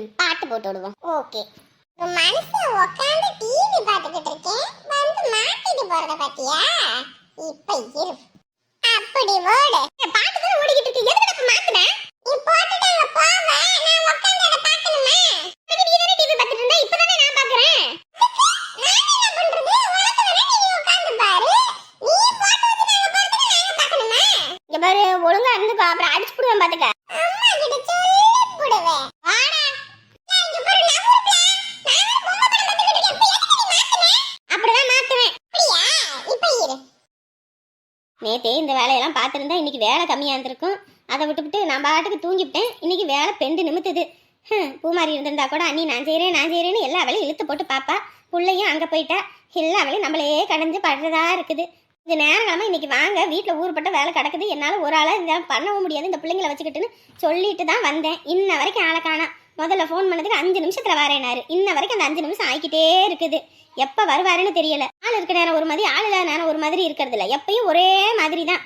ம் பாட்டு போட்டு விடுவோம். ஓகே மனுஷன் உட்காந்து டிவி பார்த்துக்கிட்டு இருக்கேன். வந்து மாட்டிட்டு போறத பாத்தியா இப்ப இரு. அப்படி ஓடு. பாட்டு தான் ஓடிக்கிட்டு இருக்கு. எதுக்கு அப்ப மாத்துன? நீ போட்டுட்டாங்க போவ நான் உட்காந்து அதை பார்க்கணுமா? அதுக்கு நீ தானே டிவி பார்த்துட்டு இருந்தா இப்பதானே நான் பாக்குறேன் பாரு. ஒழுங்கா இருந்து அப்புறம் அடிச்சு போடுவேன் பாத்துக்க அம்மா கிட்ட சொல்லி போடுவேன் வாடா நான் இங்க பாரு நகர்ல நான் பொம்மை படம் பார்த்துக்கிட்டு இருக்கேன் இப்ப எதுக்கு நீ மாத்துன அப்படிதான் மாத்துவேன் அப்படியா இப்ப இரு நேத்தே இந்த வேலையெல்லாம் பார்த்துருந்தா இன்னைக்கு வேலை கம்மியாக இருந்திருக்கும். அதை விட்டுவிட்டு நான் பாட்டுக்கு தூங்கிவிட்டேன். இன்னைக்கு வேலை பெண்டு நிமித்துது. பூமாரி இருந்திருந்தா கூட அண்ணி நான் செய்கிறேன் நான் செய்கிறேன்னு எல்லா வேலையும் இழுத்து போட்டு பாப்பா. பிள்ளையும் அங்கே போயிட்டா. எல்லா வேலையும் நம்மளையே கடைஞ்சு படுறதா இருக்குது. இது நேரம் இன்னைக்கு வாங்க. வீட்டில் ஊர்பட்ட வேலை கிடக்குது. என்னால் ஒரு ஆளாக இந்த பண்ணவும் முடியாது. இந்த பிள்ளைங்களை வச்சுக்கிட்டுன்னு சொல்லிட்டு தான் வந்தேன். இன்ன வரைக்கும் ஆளை காணா. முதல்ல ஃபோன் பண்ணதுக்கு அஞ்சு நிமிஷத்தில் வரேனாரு இன்ன வரைக்கும் அந்த அஞ்சு நிமிஷம் ஆகிக்கிட்டே இருக்குது. எப்ப வருவாருன்னு தெரியல. ஆள் இருக்க நேரம் ஒரு மாதிரி ஆள் இல்லாத நேரம் ஒரு மாதிரி இருக்கிறது இல்ல. எப்பயும் ஒரே மாதிரி தான்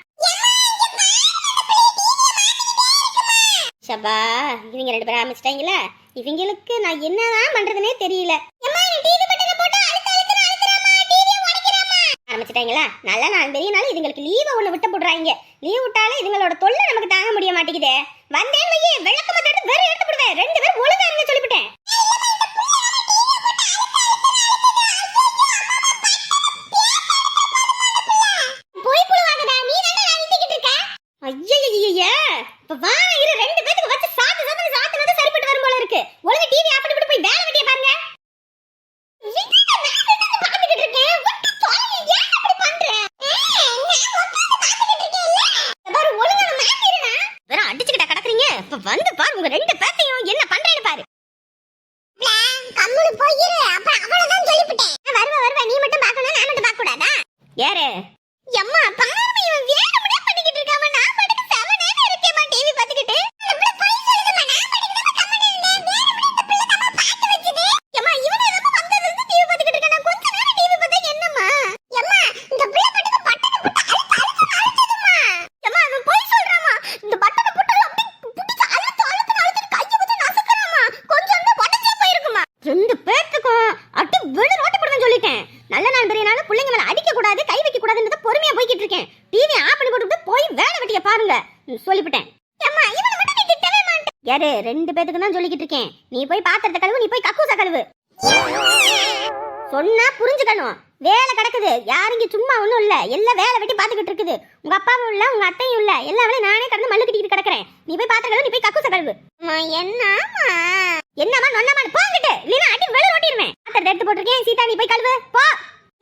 இவங்க ரெண்டு பேரும் ஆரம்பிச்சிட்டாங்களா? இவங்களுக்கு நான் என்னதான் பண்றதுனே தெரியல. ஆரம்பிச்சிட்டாங்களா? நல்ல நாள் பெரிய நாள் இதுங்களுக்கு லீவை ஒண்ணு விட்டு போடுறாங்க லீவ் விட்டாலே இதுங்களோட தொல்லை நமக்கு தாங்க முடிய மாட்டேங்குதே. வந்தேன் விளக்கமா தட்டு வேற எடுத்து போடுவேன். ரெண்டு பேரும் ஒழுங்கா இருங்க சொல்லிவிட்டேன் போய் புழுவாங்கடா நீ தானே அழுத்திக்கிட்டு இருக்க ஐயய்யய்ய இப்ப வா இரு ரெண்டு பேத்துக்கு வச்சு சாத்து சாத்து சாத்துனது சரிப்பட்டு வரும் போல இருக்கு ஒழுங்கா டிவி ஆஃப் பண்ணிட்டு போய் வேலை வெட்டிய பாருங்க விட்டுட்டு நான் என்னது பார்த்துக்கிட்டு இருக்கேன் விட்டு தொலை ஏன் அப்படி பண்ற ஏய், நான் உட்கார்ந்து பார்த்துக்கிட்டு இருக்கேன்ல. இந்த பாரு ஒழுங்கா நான் மாத்திடுறேன் வேற அடிச்சுக்கிட்ட கிடக்குறீங்க இப்ப வந்து பாரு உங்க ரெண்டு பேத்தையும் என்ன பண்றேன்னு பாரு. கம்முனு போயிரு. அப்புறம் அவ்வளவுதான் சொல்லிவிட்டேன் வருவ வருவ. நீ மட்டும் பார்க்கணும் நான் மட்டும் பார்க்க கூடாதா யாரு எம்மா பாருங்க இவன் வேணும்னே பண்ணிக்கிட்டு இருக்காம நான் பாட்டுக்கு செவனேன்னு இருக்கேம்மா டிவி பார்த்துக்கிட்டு அந்த பிள்ளை பொய் சொல்லுதும்மா நான் பாட்டுக்கு நம்ம கம்மனு இருந்தேன் வேணும்னே இந்த பிள்ளை நம்ம பார்த்து வச்சது எம்மா இவன் என்னமோ வந்ததுல இருந்து டிவி பார்த்துக்கிட்டு இருக்கேன் நான் கொஞ்ச நேரம் டிவி பார்த்தா என்னம்மா எம்மா இந்த பிள்ளை பாட்டுக்கு பட்டனை போட்டு அழுத்து அழுத்து அழுத்துதும்மா எம்மா இவன் பொய் சொல்றாமா இந்த பட்டனை போட்டு அப்படியே புடிச்சு அழுத்து அழுத்து அழுத்து கையை வச்சு நசுக்குறாமா கொஞ்சம் தான் உடஞ்சே போயிருக்குமா ரெண்டு பேத்துக்கும் அட்டு வெளி ரோட்டு போடுவேன் சொல்லிட்டேன் நல்ல நாள் பெரிய நாள் பிள்ளைங்க மேல அடிக்க கூடாது கை வைக்க கூடாதுன்றத பொறுமையா போய்கிட்டு இருக்கேன் டிவி ஆஃப் பண்ணி போட்டுட்டு போய் வேலை வெட்டிய பாருங்க ம், சொல்லிவிட்டேன் அம்மா இவனை மட்டும் நீ திட்டவே மாட்டேன் யாரு ரெண்டு பேத்துக்கு தான் சொல்லிக்கிட்டு இருக்கேன். நீ போய் பாத்திரத்தை கழுவு நீ போய் கக்கூச கழுவு. சொன்னா புரிஞ்சுக்கணும். வேலை கிடக்குது. யாரும் இங்க சும்மா ஒண்ணும் இல்ல. எல்லாம் வேலை வெட்டி பாத்துக்கிட்டு இருக்குது. உங்க அப்பாவும் இல்ல உங்க அத்தையும் இல்ல. எல்லா வேலையும் நானே கடந்து மல்லு கட்டிக்கிட்டு கிடக்குறேன் நீ போய் பாத்திரம் கழுவு நீ போய் கக்கூச கழுவு என்னமா என்னமா நொன்னமா போங்கிட்டு இல்லைன்னா அடி வெளில ஓட்டிடுவேன் பாத்திரத்தை எடுத்து போட்டிருக்கேன் சீதா நீ போய் கழுவு போ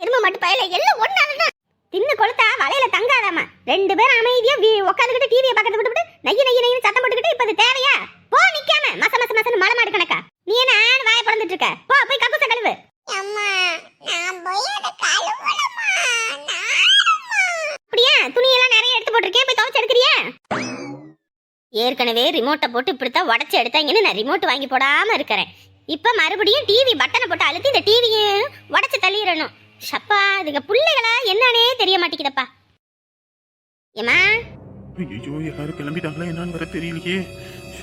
எருமை மட்டும் பயல எல்லாம் ஒண்ணாதான் தின்னு கொளுத்தா வலையில தங்காதாமா ரெண்டு பேரும் அமைதியா வீ- உட்காந்துக்கிட்டு டிவியை பக்கத்து விட்டுவிட்டு நைய நைய நைய சத்தம் போட்டுக்கிட்டு இப்ப இது தேவையா போ நிக்காம மச மச மசன்னு மலை மாடு கணக்கா? நீ என்ன ஆண் வாய பிறந்துட்டு இருக்க? போ போய் கக்கூச கழுவு. அம்மா நான் போய் அத கழுவலமா அப்படியா? துணியெல்லாம் நிறைய எடுத்து போட்டிருக்கேன் போய் துவைச்சு எடுக்கிறியா? ஏற்கனவே ரிமோட்டை போட்டு இப்படித்தான் உடச்சி எடுத்தாங்கன்னு நான் ரிமோட் வாங்கி போடாம இருக்கிறேன். இப்ப மறுபடியும் டிவி பட்டனை போட்டு அழுத்தி இந்த டிவியும் உடச்சு தள்ளிடணும். ஷப்பா இதுங்க பிள்ளைகளா என்னன்னே தெரிய மாட்டேங்குதப்பா. ஏமா ஐயோ யாரும் கிளம்பிட்டாங்களா என்னன்னு வர தெரியலையே.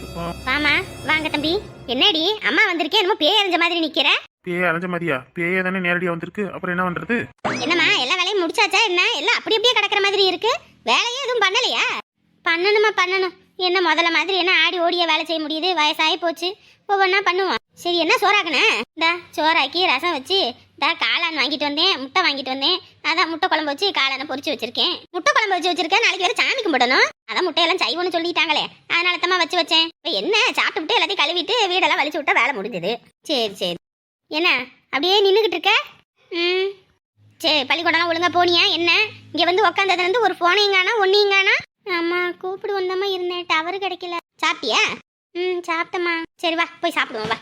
வாமா வாங்க தம்பி. என்னடி அம்மா வந்திருக்கேன் என்னமோ பேய் அறிஞ்ச மாதிரி நிக்கிற? பேய் அலைஞ்ச மாதிரியா? பேயே தானே நேரடியா வந்திருக்கு. அப்புறம் என்ன பண்றது? என்னம்மா எல்லா வேலையும் முடிச்சாச்சா என்ன? எல்லாம் அப்படி அப்படியே கிடக்குற மாதிரி இருக்கு. வேலையே எதுவும் பண்ணலையா? பண்ணணுமா பண்ணணும். என்ன முதல்ல மாதிரி என்ன ஆடி ஓடிய வேலை செய்ய முடியுது? வயசாகி போச்சு. ஒவ்வொன்றா பண்ணுவோம். சரி என்ன சோறாக்குனே? இந்தா சோறாக்கி ரசம் வச்சு இந்தா காளான் வாங்கிட்டு வந்தேன் முட்டை வாங்கிட்டு வந்தேன். அதான் முட்டை குழம்பு வச்சு காளானை பொரிச்சு வச்சிருக்கேன். முட்டை குழம்பு வச்சு வச்சிருக்கேன் நாளைக்கு வேற சாமி கும்பிடணும். அதான் முட்டையெல்லாம் சைவம்னு சொல்லிட்டாங்களே. அதனால தான் வச்சு வச்சேன். இப்போ என்ன சாப்பிட்டு விட்டு எல்லாத்தையும் கழுவிட்டு வீடெல்லாம் வலிச்சு விட்டா வேலை முடிஞ்சது. சரி சரி. என்ன அப்படியே நின்றுக்கிட்டு இருக்க? ம். சரி பள்ளிக்கூடம்லாம் ஒழுங்காக போனியா? என்ன? இங்கே வந்து உக்காந்ததுலேருந்து ஒரு போனையும் காணா ஒன்னையும் காணா ஆமாம் கூப்பிடு வந்தமா இருந்தேன். டவர் கிடைக்கல. சாப்பிட்டியா? ம் சாப்பிட்டம்மா. சரி வா போய் சாப்பிடுவோம் வா.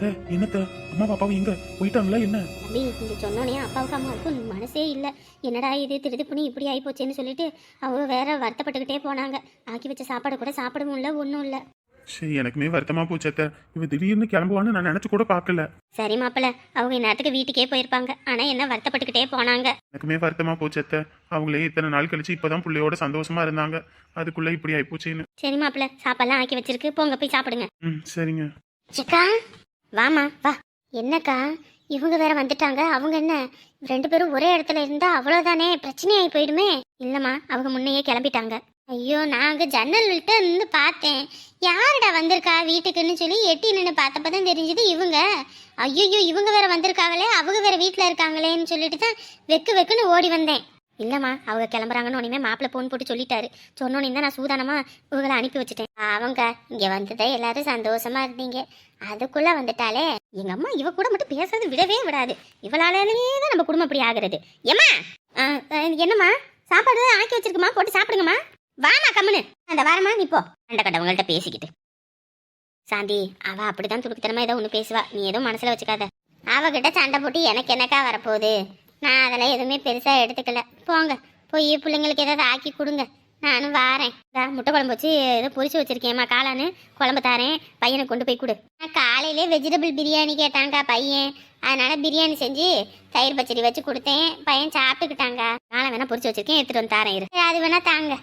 அத்தை என்னத்த? அம்மா பாப்பாவும் எங்க? போயிட்டாங்களா என்ன? தம்பி நீங்க சொன்னோனே அப்பாவுக்கு அம்மாவுக்கும் மனசே இல்லை. என்னடா இது? திருது பண்ணி இப்படி ஆகி போச்சேன்னு சொல்லிட்டு அவங்க வேற வருத்தப்பட்டுக்கிட்டே போனாங்க. ஆக்கி வச்ச சாப்பாடு கூட சாப்பிட முடியல ஒன்றும் இல்லை. சரி எனக்குமே வருத்தமா போச்சு அத்தை. இவ திடீர்னு கிளம்புவான்னு நான் நினைச்சு கூட பார்க்கல. சரி மாப்பிள்ள அவங்க இந்நேரத்துக்கு வீட்டுக்கே போயிருப்பாங்க. ஆனா என்ன வருத்தப்பட்டுக்கிட்டே போனாங்க. எனக்குமே வருத்தமா போச்சு அத்தை. அவங்களே இத்தனை நாள் கழிச்சு இப்பதான் பிள்ளையோட சந்தோஷமா இருந்தாங்க. அதுக்குள்ள இப்படி ஆயிப்போச்சேன்னு. சரி மாப்பிள்ள சாப்பாடுலாம் ஆக்கி வச்சிருக்கு. போங்க போய் சாப்பிடுங்க. ம் சரிங்க. சிக்கா வாமா வா. என்னக்கா இவங்க வேற வந்துட்டாங்க. அவங்க என்ன ரெண்டு பேரும் ஒரே இடத்துல இருந்தா அவ்வளவுதானே? பிரச்சனையாகி போயிடுமே. இல்லம்மா அவங்க முன்னையே கிளம்பிட்டாங்க. ஐயோ நாங்க ஜன்னல்கிட்ட இருந்து பார்த்தேன். யாருடா வந்திருக்கா வீட்டுக்குன்னு சொல்லி எட்டி நின்று பார்த்தப்ப தான் தெரிஞ்சது இவங்க. ஐயோ இவங்க வேற வந்திருக்காங்களே அவங்க வேற வீட்டில் இருக்காங்களேன்னு சொல்லிட்டு தான் வெக்கு வெக்குன்னு ஓடி வந்தேன். இல்லைம்மா அவங்க கிளம்புறாங்கன்னு உடனே மாப்பிள்ளை போன் போட்டு சொல்லிட்டாரு. சொன்னோன்னே தான் நான் சூதானமா இவங்களை அனுப்பி வச்சுட்டேன். அவங்க இங்க வந்ததே எல்லாரும் சந்தோஷமா இருந்தீங்க. அதுக்குள்ள வந்துட்டாலே எங்க அம்மா இவ கூட மட்டும் பேசுறது விடவே விடாது. இவளாலேயே தான் நம்ம குடும்பம் இப்படி ஆகுறது. ஏம்மா? என்னம்மா? சாப்பாடு ஆக்கி வச்சிருக்குமா? போட்டு சாப்பிடுங்கம்மா. வாமா கம்முனு. அந்த வாரமா நீ போ. அந்த கடவுங்கள்ட்ட பேசிக்கிட்டு. சாந்தி அவ அப்படிதான் துடுக்குத்தனமா ஏதோ ஒன்று பேசுவா. நீ எதுவும் மனசுல வச்சுக்காத. அவகிட்ட சண்டை போட்டு எனக்கு என்னக்கா வரப்போகுது? நான் அதெல்லாம் எதுவுமே பெருசாக எடுத்துக்கல. போங்க போய் பிள்ளைங்களுக்கு ஏதாவது ஆக்கி கொடுங்க. நானும் வாரேன். முட்டை குழம்பு வச்சு ஏதோ பொரிச்சு வச்சிருக்கேம்மா காளான்னு குழம்பு தாரேன். பையனை கொண்டு போய் கொடு. நான் காலையிலே வெஜிடபிள் பிரியாணி கேட்டாங்க பையன். அதனால் பிரியாணி செஞ்சு தயிர் பச்சடி வச்சு கொடுத்தேன். பையன் சாப்பிட்டுக்கிட்டாங்க காலை வேணால் பொரிச்சு வச்சிருக்கேன் எடுத்துகிட்டு வந்து தாரேன் இரு. அது வேணால் தாங்க.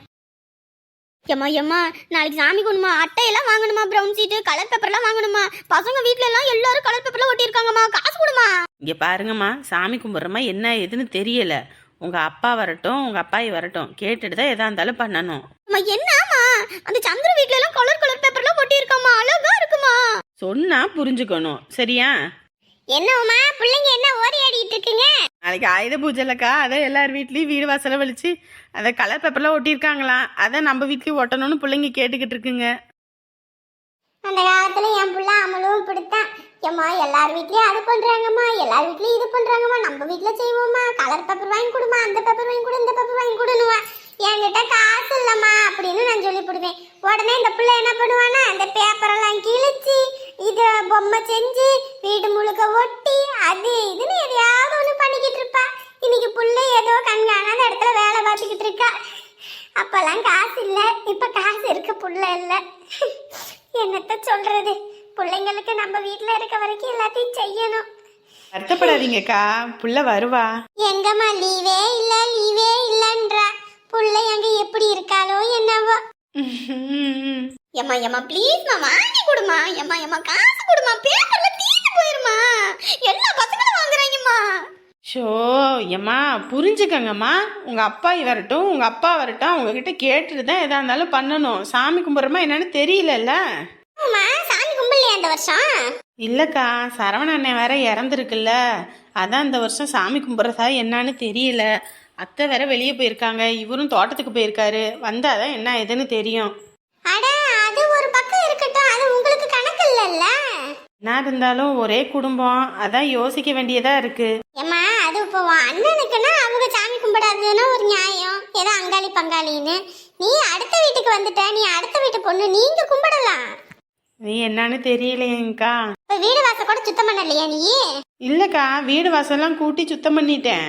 எம்மா எம்மா நாளைக்கு சாமி கொண்டுமா? அட்டையெல்லாம் வாங்கணுமா ப்ரௌன் சீட்டு கலர் பேப்பர்லாம் வாங்கணுமா? பசங்க வீட்ல எல்லாம் எல்லாரும் கலர் பேப்பர்லாம் ஒட்டியிருக்காங்கம்மா. காசு கொடுமா. இங்கே பாருங்கம்மா சாமி கும்பிட்றமா என்ன ஏதுன்னு தெரியல. உங்கள் அப்பா வரட்டும் உங்கள் அப்பாயி வரட்டும். கேட்டுட்டு தான் எதா இருந்தாலும் பண்ணணும். அம்மா என்னம்மா? அந்த சந்திர வீட்ல எல்லாம் கலர் கலர் பேப்பர்லாம் ஒட்டியிருக்காம்மா. அழகா இருக்குமா? சொன்னா புரிஞ்சுக்கணும். சரியா? என்னம்மா பிள்ளைங்க என்ன ஓடி ஆடிட்டு இருக்குங்க? நாளைக்கு ஆயுத பூஜை அதை எல்லார் வீட்லேயும் வீடு வாசலை வலிச்சு அதை கலர் பேப்பர்லாம் ஒட்டியிருக்காங்களாம். அதை நம்ம வீட்லேயும் ஒட்டணும்னு பிள்ளைங்க கேட்டுக்கிட்டு இருக்குங்க. அந்த காலத்தில் என் பிள்ளை அமலும் பிடித்தான். ஏம்மா எல்லார் வீட்லேயும் அது பண்ணுறாங்கம்மா எல்லார் வீட்லேயும் இது பண்ணுறாங்கம்மா நம்ம வீட்டில் செய்வோம்மா. கலர் பேப்பர் வாங்கி கொடுமா அந்த பேப்பர் வாங்கி கொடு இந்த பேப்பர் வாங்கி கொடுனுவா என்கிட்ட காசு இல்லைம்மா அப்படின்னு நான் சொல்லி போடுவேன் உடனே இந்த பிள்ளை என்ன பண்ணுவானா அந்த பேப்பரெல்லாம் கிழிச்சு இது பொம்மை செஞ்சு வீடு முழுக்க ஒட்டி அது இதுன்னு ஒன்று பண்ணிக்கிட்டு இருப்பா இன்னைக்கு புள்ள ஏதோ கண்காணாத இடத்துல வேலை பார்த்துக்கிட்டு இருக்கா அப்பெல்லாம் காசு இல்ல. இப்ப காசு இருக்கு புள்ள இல்ல. என்னத்த சொல்றது? பிள்ளைங்களுக்கு நம்ம வீட்ல இருக்க வரைக்கும் எல்லாத்தையும் செய்யணும். வருத்தப்படாதீங்கக்கா. புள்ள வருவா. எங்கம்மா லீவே இல்ல லீவே இல்லன்றா. புள்ள எங்க எப்படி இருக்காளோ என்னவோ. எம்மா எம்மா ப்ளீஸ்மா வாங்கி கொடுமா எம்மா எம்மா காசு கொடுமா பேப்பர்ல தீந்து போயிருமா எல்லா பசங்களும் வாங்குறாங்கம்மா. ஷோ ஏம்மா புரிஞ்சுக்கங்கம்மா. உங்கள் அப்பாயி வரட்டும் உங்கள் அப்பா வரட்டும் அவங்கக்கிட்ட கேட்டுட்டு தான் எதா இருந்தாலும் பண்ணணும். சாமி கும்பிட்றமா என்னன்னு தெரியலல்ல? சாமி கும்பலையா இந்த வருஷம்? இல்லைக்கா சரவண அண்ணன் வேற இறந்துருக்குல்ல. அதான் இந்த வருஷம் சாமி கும்பிட்றதா என்னன்னு தெரியல. அத்தை வேற வெளியே போயிருக்காங்க. இவரும் தோட்டத்துக்கு போயிருக்காரு. வந்தாதான் என்ன ஏதுன்னு தெரியும். அட அது ஒரு பக்கம் இருக்கட்டும். அது உங்களுக்கு கணக்கு இல்லல்ல? என்ன இருந்தாலும் ஒரே குடும்பம். அதான் யோசிக்க வேண்டியதா இருக்கு. ஏம்மா அது இப்போ உன் அண்ணனுக்குன்னா அவங்க சாமி கும்பிடாததுன்னா ஒரு நியாயம். ஏதோ அங்காளி பங்காளின்னு. நீ அடுத்த வீட்டுக்கு வந்துட்ட நீ அடுத்த வீட்டு பொண்ணு நீங்க கும்பிடலாம். நீ என்னன்னு தெரியலையேங்க்கா இப்ப வீடு வாசல் கூட சுத்தம் பண்ணலையா நீ? இல்லைக்கா வீடு வாசல்லாம் கூட்டி சுத்தம் பண்ணிட்டேன்.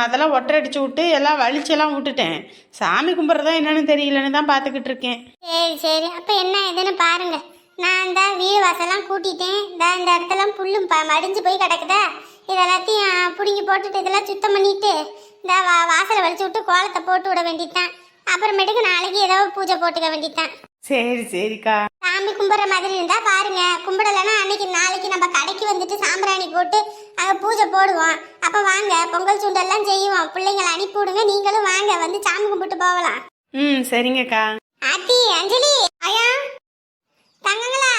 அதெல்லாம் ஒட்டரை அடிச்சு விட்டு எல்லாம் வலிச்செல்லாம் விட்டுட்டேன். சாமி கும்பிட்றதா என்னன்னு தெரியலன்னு தான் பார்த்துக்கிட்டு இருக்கேன். சரி சரி. அப்ப என்ன ஏதுன்னு பாருங்க. நான் இந்த வீடு வாசல்லாம் கூட்டிட்டேன். இந்த இந்த இடத்துல புல்லும் ப மடிஞ்சு போய் கிடக்குதா? இதெல்லாத்தையும் பிடுங்கி போட்டுட்டு இதெல்லாம் சுத்தம் பண்ணிட்டு இந்த வா வாசலை வலிச்சு விட்டு கோலத்தை போட்டு விட வேண்டியதுதான் அப்புறமேட்டுக்கு நாளைக்கு ஏதோ பூஜை போட்டுக்க வேண்டியதுதான் சரி சரிக்கா. சாமி கும்பிட்ற மாதிரி இருந்தா பாருங்க. கும்பிடலைன்னா அன்னைக்கு நாளைக்கு நம்ம கடைக்கு வந்துட்டு சாம்பிராணி போட்டு அங்க பூஜை போடுவோம். அப்ப வாங்க பொங்கல் சுண்டெல்லாம் செய்வோம். பிள்ளைங்களை அனுப்பி விடுங்க. நீங்களும் வாங்க வந்து சாமி கும்பிட்டு போகலாம். ம் சரிங்கக்கா. ஆத்தி அஞ்சலி ஐயா தங்கங்களா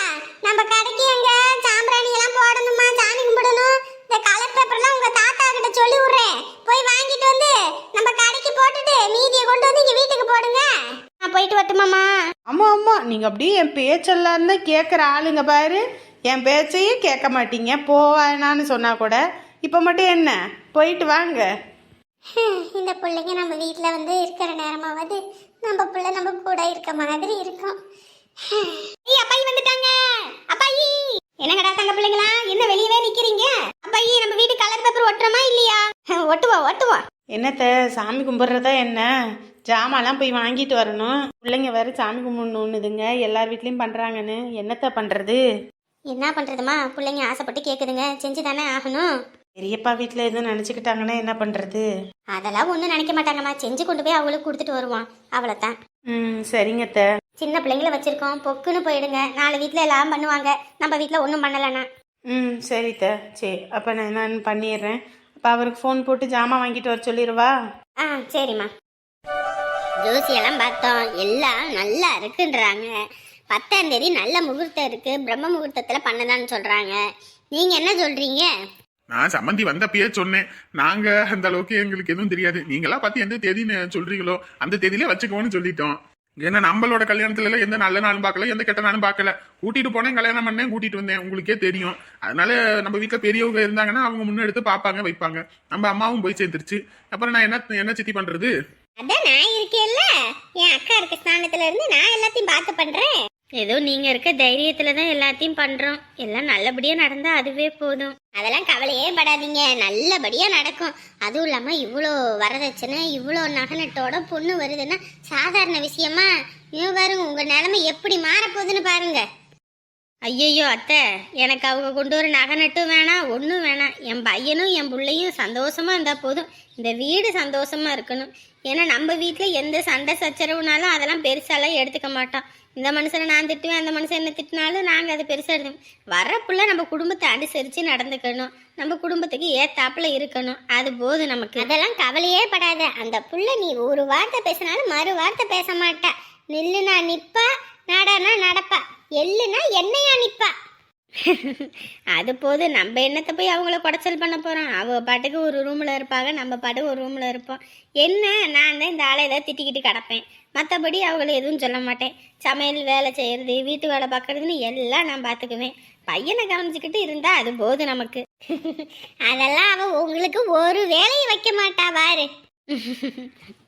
நம்ம கடைக்கு அங்க சாம்பிராணி எல்லாம் போடணுமா சாமி கும்பிடணும்? இந்த கலர் பேப்பர்லாம் உங்க தாத்தா கிட்ட சொல்லி விடுறேன். போய் வாங்கிட்டு வந்து நம்ம கடைக்கு போட்டுட்டு மீதியை கொண்டு வந்து இங்க வீட்டுக்கு போடுங்க. நான் போயிட்டு வரட்டுமாமா ஆமாம் ஆமாம் நீங்கள் அப்படியே என் பேச்செல்லாம் தான் கேட்குற ஆளுங்க பாரு. என் பேச்சையே கேட்க மாட்டீங்க. போவேனான்னு சொன்னா கூட. இப்போ மட்டும் என்ன? போயிட்டு வாங்க. இந்த பிள்ளைங்க நம்ம வீட்டில் வந்து இருக்கிற நேரமாவது நம்ம பிள்ளை நம்ம கூட இருக்க மாதிரி இருக்கும். அப்பாயி வந்துட்டாங்க. அப்பாயி. என்னங்கடா தங்க பிள்ளைங்களா? என்ன வெளியவே நிக்கிறீங்க? அப்பாயி நம்ம வீட்டு கலர் பேப்பர் ஒட்டுறோமா இல்லையா? ஒட்டுவோம் ஒட்டுவோம் என்னத்த சாமி கும்பிட்றதா என்ன? ஜாமான்லாம் போய் வாங்கிட்டு வரணும். பிள்ளைங்க வேற சாமி கும்பிடணுன்னுதுங்க எல்லார் வீட்லேயும் பண்ணுறாங்கன்னு என்னத்த பண்ணுறது என்ன பண்றதுமா? பிள்ளைங்க ஆசைப்பட்டு கேக்குதுங்க. செஞ்சு தானே ஆகணும். பெரியப்பா வீட்டில் எதுவும் நினச்சிக்கிட்டாங்கன்னா என்ன பண்ணுறது அதெல்லாம் ஒன்றும் நினைக்க மாட்டாங்கம்மா. செஞ்சு கொண்டு போய் அவங்களுக்கு கொடுத்துட்டு வருவான். அவ்வளோதான் ம் சரிங்க அத்தை சின்ன பிள்ளைங்கள வச்சிருக்கோம். பொக்குன்னு போயிடுங்க. நாலு வீட்டில் எல்லாம் பண்ணுவாங்க. நம்ம வீட்டில் ஒன்றும் பண்ணலைன்னா ம் சரி த. சரி அப்போ நான் என்னன்னு பண்ணிடுறேன். அப்போ அவருக்கு ஃபோன் போட்டு ஜாமான் வாங்கிட்டு வர சொல்லிடுவா? ஆ சரிம்மா. ஜோசியெல்லாம் பார்த்தோம். எல்லாம் நல்லா இருக்குன்றாங்க. பத்தாம் தேதி நல்ல முகூர்த்தம் இருக்கு. பிரம்ம முகூர்த்தத்துல பண்ணதான்னு சொல்றாங்க. நீங்க என்ன சொல்றீங்க? நான் சம்மந்தி வந்தப்பயே சொன்னேன். நாங்க அந்த அளவுக்கு எங்களுக்கு எதுவும் தெரியாது. நீங்களா பார்த்து எந்த தேதின்னு சொல்றீங்களோ அந்த தேதியிலே வச்சுக்கோன்னு சொல்லிட்டோம். ஏன்னா நம்மளோட கல்யாணத்துல எல்லாம் எந்த நல்ல நாளும் பார்க்கல எந்த கெட்ட நாளும் பார்க்கல. கூட்டிட்டு போனேன் கல்யாணம் பண்ணேன் கூட்டிட்டு வந்தேன். உங்களுக்கே தெரியும். அதனால நம்ம வீட்டுல பெரியவங்க இருந்தாங்கன்னா அவங்க முன்னெடுத்து பார்ப்பாங்க வைப்பாங்க. நம்ம அம்மாவும் போய் சேர்ந்துருச்சு. அப்புறம் நான் என்ன என்ன சித்தி பண்றது? அதான் நான் இருக்கேன்ல. என் அக்கா இருக்க ஸ்தானத்துல இருந்து நான் எல்லாத்தையும் பார்த்து பண்றேன். ஏதோ நீங்க இருக்க தைரியத்துல தான் எல்லாத்தையும் பண்றோம். எல்லாம் நல்லபடியா நடந்தா அதுவே போதும். அதெல்லாம் கவலையே படாதீங்க. நல்லபடியா நடக்கும். அதுவும் இல்லாம இவ்வளோ வரதட்சணை இவ்வளோ நகனட்டோட பொண்ணு வருதுன்னா சாதாரண விஷயமா? இவன் பாருங்க உங்க நிலைமை எப்படி மாறப்போகுதுன்னு பாருங்க. ஐயையோ அத்தை எனக்கு அவங்க கொண்டு வர நகை நட்டும் வேணாம் ஒன்றும் வேணாம் என் பையனும் என் பிள்ளையும் சந்தோஷமா இருந்தா போதும். இந்த வீடு சந்தோஷமா இருக்கணும். ஏன்னா நம்ம வீட்டில் எந்த சண்டை சச்சரவுனாலும் அதெல்லாம் பெருசாலாம் எடுத்துக்க மாட்டோம் இந்த மனுஷனை நான் திட்டுவேன் அந்த மனுஷன் என்ன திட்டினாலும் நாங்கள் அதை பெருசாக எடுத்து வரப்புள்ள நம்ம குடும்பத்தை அனுசரித்து நடந்துக்கணும். நம்ம குடும்பத்துக்கு ஏத்தாப்புல இருக்கணும். அது போதும் நமக்கு. அதெல்லாம் கவலையே படாத. அந்த புள்ள நீ ஒரு வார்த்தை பேசினாலும் மறு வார்த்தை பேச மாட்டா. நில்லுனா நிற்பா நடனா நடப்பா. எல்லுனா என்னையா நிற்பா அது போது நம்ம என்னத்தை போய் அவங்கள குடைச்சல் பண்ண போகிறோம் அவங்க பாட்டுக்கு ஒரு ரூமில் இருப்பாங்க நம்ம பாட்டுக்கு ஒரு ரூமில் இருப்போம். என்ன? நான் தான் இந்த ஆளை ஏதாவது திட்டிக்கிட்டு கிடப்பேன். மற்றபடி அவங்கள எதுவும் சொல்ல மாட்டேன். சமையல் வேலை செய்கிறது வீட்டு வேலை பார்க்கறதுன்னு எல்லாம் நான் பார்த்துக்குவேன். பையனை கவனிச்சுக்கிட்டு இருந்தா அது போதும் நமக்கு. அதெல்லாம் அவள் உங்களுக்கு ஒரு வேலையும் வைக்க மாட்டா பாரு.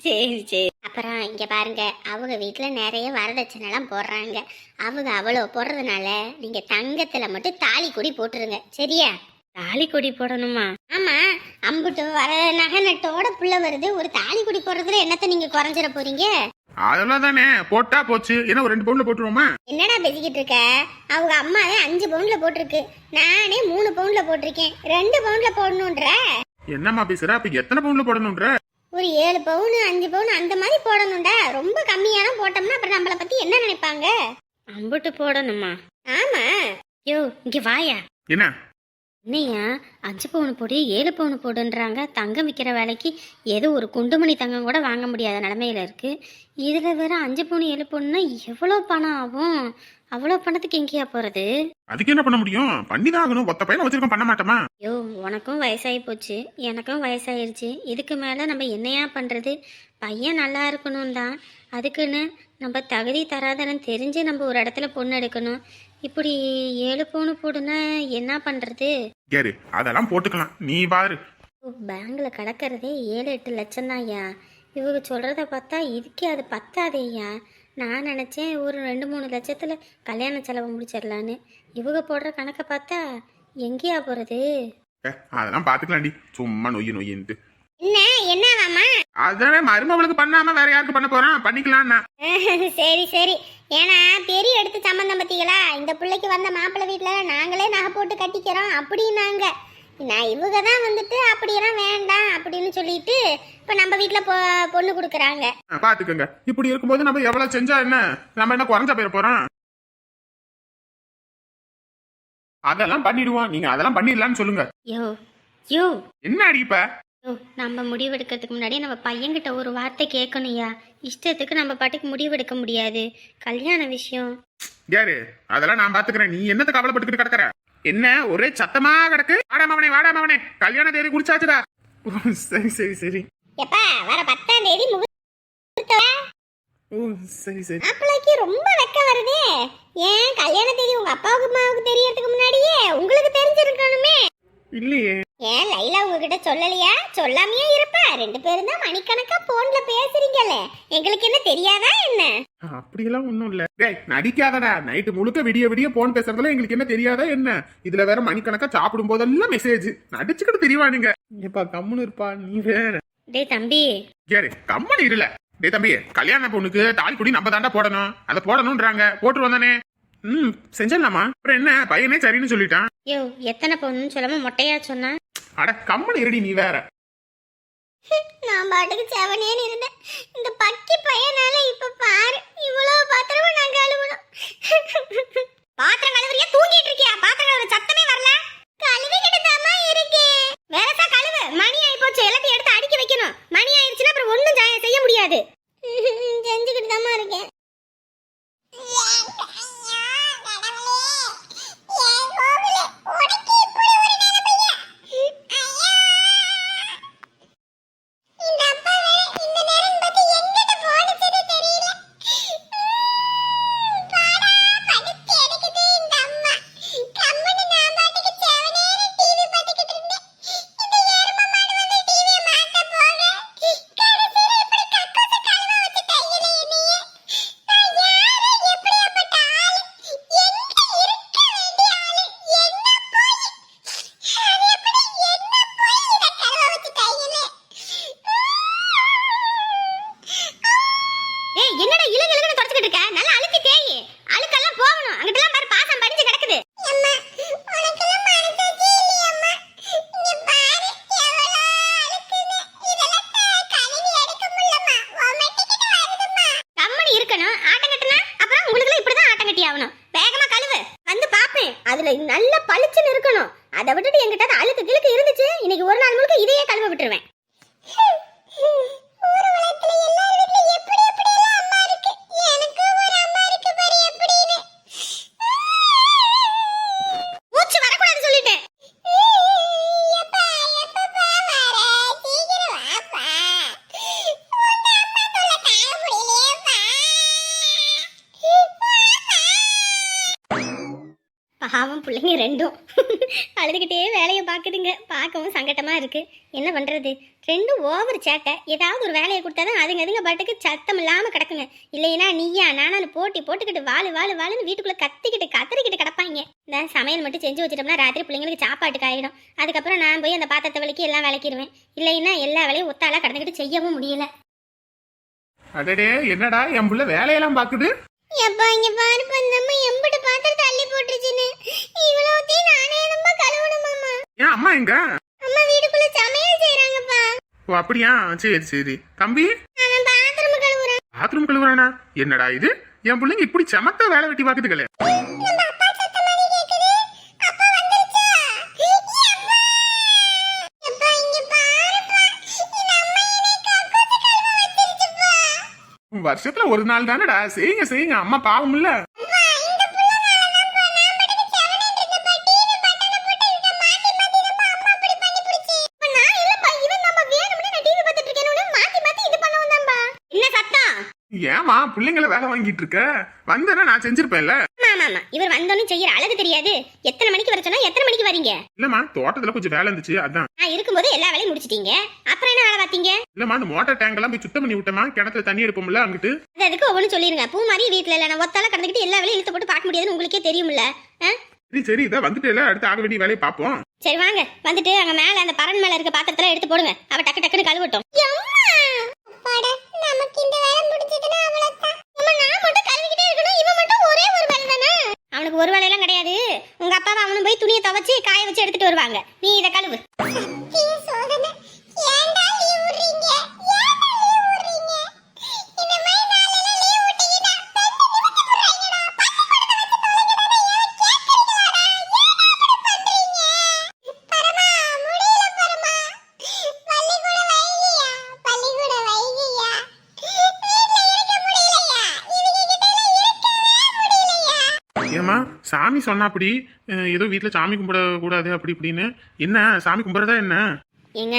சரி சரி. அப்புறம் இங்க பாருங்க அவங்க வீட்டுல நிறைய வரதட்சணைலாம் போடுறாங்க. அவங்க அவ்வளோ போடுறதுனால நீங்க தங்கத்துல மட்டும் தாலி கொடி போட்டுருங்க சரியா? தாலி கொடி போடணுமா? ஆமா அம்புட்டு வர நகை நட்டோட புள்ள வருது ஒரு தாலி கொடி போடுறதுல என்னத்த நீங்க குறைஞ்சிட போறீங்க? அதெல்லாம் தானே போட்டா போச்சு ஏன்னா ஒரு ரெண்டு பவுன்ல போட்டுருவோமா? என்னடா பேசிக்கிட்டு இருக்க? அவங்க அம்மாவே அஞ்சு பவுன்ல போட்டிருக்கு. நானே மூணு பவுன்ல போட்டிருக்கேன். ரெண்டு பவுன்ல போடணுன்ற? என்னம்மா பேசுற? அப்ப எத்தனை பவுன்ல போடணும்ன்ற ஒரு ஏழு பவுன் அஞ்சு பவுன் அந்த மாதிரி போடணும்டா. ரொம்ப கம்மியான போட்டோம்னா அப்புறம் நம்மளை பத்தி என்ன நினைப்பாங்க? அம்புட்டு போடணுமா? ஆமா. யோ இங்க வாயா. என்ன? என்னையா அஞ்சு பவுன் போடு ஏழு பவுன் போடுன்றாங்க. தங்கம் விற்கிற வேலைக்கு ஏதோ ஒரு குண்டுமணி தங்கம் கூட வாங்க முடியாத நிலமையில இருக்கு. இதில் வேற அஞ்சு பவுன் ஏழு பவுன்னா எவ்வளோ பணம் ஆகும்? அவ்வளோ பணத்துக்கு எங்கேயா போகிறது அதுக்கு என்ன பண்ண முடியும்? பண்ணிதான் ஆகணும். ஒத்த பையனை வச்சிருக்கோம் பண்ண மாட்டோமா? ஐயோ உனக்கும் வயசாகி போச்சு. எனக்கும் வயசாயிருச்சு. இதுக்கு மேலே நம்ம என்னையா பண்ணுறது பையன் நல்லா இருக்கணும் தான். அதுக்குன்னு நம்ம தகுதி தராதரம் தெரிஞ்சு நம்ம ஒரு இடத்துல பொண்ணு எடுக்கணும். இப்படி ஏழு பவுன் போடுனா என்ன பண்ணுறது கேரு அதெல்லாம் போட்டுக்கலாம். நீ பாரு. பேங்கில் கிடக்கிறதே ஏழு எட்டு லட்சம் ஐயா. இவங்க சொல்கிறத பார்த்தா இதுக்கே அது பத்தாதேய்யா நான் நினச்சேன் ஒரு ரெண்டு மூணு லட்சத்தில் கல்யாண செலவு முடிச்சிடலான்னு. இவங்க போடுற கணக்கை பார்த்தா எங்கேயா போகிறது அதெல்லாம் பாத்துக்கலாம்டி. சும்மா நொய்யு நொய்யின்ட்டு. என்ன? என்னவாமா அதானே மருமவளுக்கு பண்ணாம வேற யாருக்கு பண்ண போறான்? பண்ணிக்கலாம்னா சரி சரி. ஏன்னா பெரிய எடுத்து சம்மந்தம் பத்திகளா இந்த பிள்ளைக்கு வந்த மாப்பிள்ளை வீட்டில் நாங்களே நகை போட்டு கட்டிக்கிறோம். அப்படின்னாங்க. நான் இவங்க தான் வந்துட்டு அப்படியெல்லாம் வேண்டாம் அப்படின்னு சொல்லிட்டு இப்போ நம்ம வீட்டில் பொ பொண்ணு கொடுக்குறாங்க. பாத்துக்கோங்க. இப்படி இருக்கும்போது நம்ம எவ்வளவு செஞ்சா என்ன? நம்ம என்ன குறைஞ்சா போயிட போறோம்? அதெல்லாம் பண்ணிடுவோம். நீங்க அதெல்லாம் பண்ணிடலாம்னு சொல்லுங்க. யோ யோ. என்ன அடிப்ப நம்ம முடிவெடுக்கிறதுக்கு முன்னாடி நம்ம பையன்கிட்ட ஒரு வார்த்தை கேட்கணும்யா இஷ்டத்துக்கு நம்ம பாட்டுக்கு முடிவெடுக்க முடியாது. கல்யாண விஷயம். யாரு அதெல்லாம் நான் பாத்துக்கிறேன். நீ என்னத்த கவலைப்பட்டுக்கிட்டு கிடக்குற? என்ன? ஒரே சத்தமா கிடக்கு. வாடாமவனே வாடாமவனே கல்யாண தேதி குடிச்சாச்சுடா சரி சரி சரி. எப்பா வர பத்தாம் தேதி ஓ சரி சரி. மாப்பிள்ளைக்கு ரொம்ப வெக்க வருதே. ஏன்? கல்யாண தேதி உங்க அப்பாவுக்கு அம்மாவுக்கு தெரியறதுக்கு முன்னாடியே உங்களுக்கு தெரிஞ்சிருக்கணுமே. இல்லையே. ஏன் லைலா உங்ககிட்ட சொல்லலையா? சொல்லாமையே இருப்பா. ரெண்டு பேரும் தான் மணிக்கணக்கா போன்ல எங்களுக்கு என்ன தெரியாதா என்ன? அப்படியெல்லாம் ஒண்ணும் இல்ல. டேய் நடிக்காதடா. நைட்டு முழுக்க விடிய விடிய போன் பேசுறதுல எங்களுக்கு என்ன தெரியாதா என்ன? இதுல வேற மணிக்கணக்கா சாப்பிடும் போதெல்லாம் மெசேஜ் நடிச்சுக்கிட்டு தெரியவா நீங்க ஏப்பா கம்முன்னு இருப்பா நீ வேற. டேய் தம்பி. யாரு கம்மனு இருல. டேய் தம்பி கல்யாண பொண்ணுக்கு தாலி குடி நம்ம தாண்டா போடணும். அதை போடணும்ன்றாங்க. போட்டு வந்தானே. ம் செஞ்சிடலாமா அப்புறம் என்ன? பையனே சரின்னு சொல்லிட்டான். யோ எத்தனை பொண்ணுன்னு சொல்லாம மொட்டையா சொன்னா அட கம்மன் இருடி நீ வேற. நான் பாட்டுக்கு செவனேன்னு இருந்தேன். இந்த பக்கி பையனால இப்ப பாரு இவ்வளவு பாத்திரமும் நான் கழுவணும் பாத்திரம் கழுவுறியா? தூங்கிட்டு இருக்கியா? பாத்திரம் கழுவுற சத்தமே வரல. கழுவிக்கிட்டு தாமா இருக்கேன் வேறசா கழுவு. மணி ஆயி போச்சு எல்லாத்தையும் எடுத்து அடுக்கி வைக்கணும். மணி ஆயிடுச்சுன்னா அப்புறம் ஜா- செய்ய முடியாது. செஞ்சுக்கிட்டு தாமா இருக்கேன். இந்த இந்த நேரம் பார்த்து எங்க பாவம் பிள்ளைங்க ரெண்டும். அழுதுகிட்டே வேலையை பார்க்குதுங்க. பார்க்கவும் சங்கட்டமாக இருக்குது என்ன பண்ணுறது ரெண்டும் ஓவர் சேட்டை ஏதாவது ஒரு வேலையை கொடுத்தா தான் அதுங்க அதுங்க பாட்டுக்கு சத்தம் இல்லாமல் கிடக்குங்க. இல்லைன்னா நீயா நானும் போட்டி போட்டுக்கிட்டு வாழு வாழு வாழுன்னு வீட்டுக்குள்ளே கத்திக்கிட்டு கத்திரிக்கிட்டு கிடப்பாங்க. இந்த சமையல் மட்டும் செஞ்சு வச்சிட்டோம்னா ராத்திரி பிள்ளைங்களுக்கு சாப்பாட்டுக்கு ஆகிடும் அதுக்கப்புறம் நான் போய் அந்த பாத்திரத்தை விளக்கி எல்லாம் விளக்கிடுவேன். இல்லைன்னா எல்லா வேலையும் ஒத்தாலாக கடந்துக்கிட்டு செய்யவும் முடியல. அடடே என்னடா என் பிள்ளை வேலையெல்லாம் பார்க்குது? எப்பா இங்க பாரு பண்ணம்மா எம்பிட்டு பாத்திரத்தை அள்ளி போட்டுருச்சுன்னு. இவ்வளவுத்தையும் நானே நம்ம கழுவணுமாமா ஏன் அம்மா எங்க? அம்மா வீட்டுக்குள்ள சமையல் செய்யறாங்கப்பா ஓ அப்படியா? சரி சரி. தம்பி? அவன் பாத்திரம் கழுவுறான். பாத்ரூம் கழுவுறானா? என்னடா இது? என் பிள்ளைங்க இப்படி சமத்த வேலை வெட்டி பாக்குதுகளே வருஷத்துல ஒரு நாள் தானடா? செய்யுங்க செய்யுங்க. அம்மா பாவம் இல்ல. ஏமா பிள்ளைங்கள வேலை வாங்கிட்டு இருக்க? வந்தேன்னா நான் செஞ்சிருப்பேன்ல. ஆமா ஆமா இவர் வந்தோன்னு செய்யற அழகு தெரியாது. எத்தனை மணிக்கு வர சொன்னா எத்தனை மணிக்கு வரீங்க? இல்லம்மா தோட்டத்துல கொஞ்சம் வேலை இருந்துச்சு அதான். நான் இருக்கும்போது எல்லா வேலையும் முடிச்சிட்டீங்க. அப்புறம் என்ன வேலை பார்த்தீங்க? இல்லம்மா அந்த மோட்டார் டேங்க் எல்லாம் போய் சுத்தம் பண்ணி விட்டோமா கிணத்துல தண்ணி எடுப்போம்ல அங்கிட்டு. அது அதுக்கு ஒவ்வொன்று சொல்லிருங்க. பூ மாதிரி வீட்டுல இல்ல நான் ஒத்தால கடந்துக்கிட்டு எல்லா வேலையும் இழுத்து போட்டு பார்க்க முடியாதுன்னு உங்களுக்கே தெரியும்ல? சரி சரி இதை வந்துட்டு அடுத்து ஆக வேண்டிய வேலையை பார்ப்போம். சரி வாங்க. வந்துட்டு அங்க மேல அந்த பரன் மேல இருக்க பாத்திரத்துல எடுத்து போடுங்க. அவ டக்கு டக்குன்னு கழுவட்டும். நமக்கு இந்த வேலை முடிஞ்சதுன்னா அவ்வளவுதான். இவன் மட்டும் ஒரே ஒரு தானே? அவனுக்கு ஒரு வேலையெல்லாம் கிடையாது. உங்க அப்பாவை அவனும் போய் துணியை துவைச்சு காய வச்சு எடுத்துட்டு வருவாங்க. நீ இதை கழுவு. சொன்னா அப்படி ஏதோ வீட்டுல சாமி கும்பிட கூடாது அப்படி இப்படின்னு. என்ன? சாமி கும்பிடுறதா என்ன? ஏங்க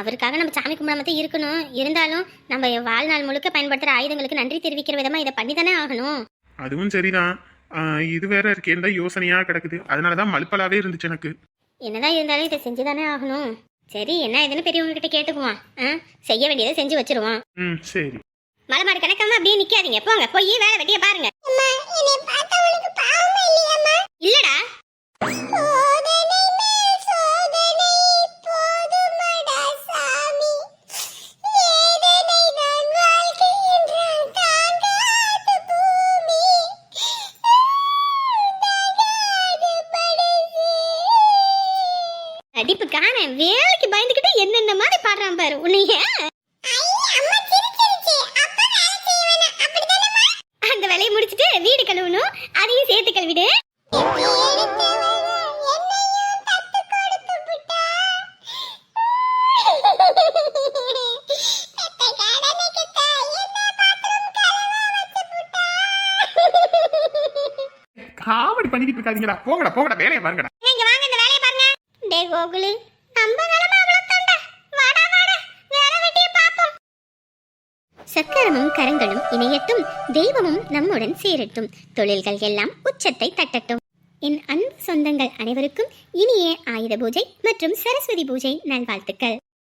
அவருக்காக நம்ம சாமி கும்பிடாம தான் இருக்கணும். இருந்தாலும் நம்ம வாழ்நாள் முழுக்க பயன்படுத்துற ஆயுதங்களுக்கு நன்றி தெரிவிக்கிற விதமா இதை பண்ணி தானே ஆகணும். அதுவும் சரிதான். இது வேற இருக்கேன் தான் யோசனையா கிடக்குது. அதனாலதான் மலுப்பலாவே இருந்துச்சு எனக்கு. என்னதான் இருந்தாலும் இதை செஞ்சு தானே ஆகணும். சரி என்ன இதுன்னு பெரியவங்க கிட்ட கேட்டுக்குவோம். ஆ செய்ய வேண்டியதை செஞ்சு வச்சிருவோம். ம் சரி. மலை மாடு கணக்காம அப்படியே நிக்காதீங்க. போங்க போய் வேலை வெட்டிய பாருங்க. இல்லடா. நடிப்பு வேலைக்கு பயந்துகிட்டு என்னென்ன மாதிரி பாடுறான் பாரு உன்னைய. அந்த வேலையை முடிச்சுட்டு வீடு கழுவணும் அதையும் சேர்த்து கழுவிடு. காமெடி பண்ணிக்கிட்டு இருக்காதீங்கடா. போங்கடா போங்கடா வேலையை பாருங்கடா. வாங்க இந்த வேலையை பாருங்க. டே கோகுலு நம்ம அவ்வளவுதான்டா. வாடா வாடா வேலை வெட்டிய பாப்போம் சக்கரமும் கரங்களும் இணையட்டும் தெய்வமும் நம்முடன் சேரட்டும். தொழில்கள் எல்லாம் உச்சத்தை தட்டட்டும். என் அன்பு சொந்தங்கள் அனைவருக்கும் இனிய ஆயுத பூஜை மற்றும் சரஸ்வதி பூஜை நல்வாழ்த்துக்கள்.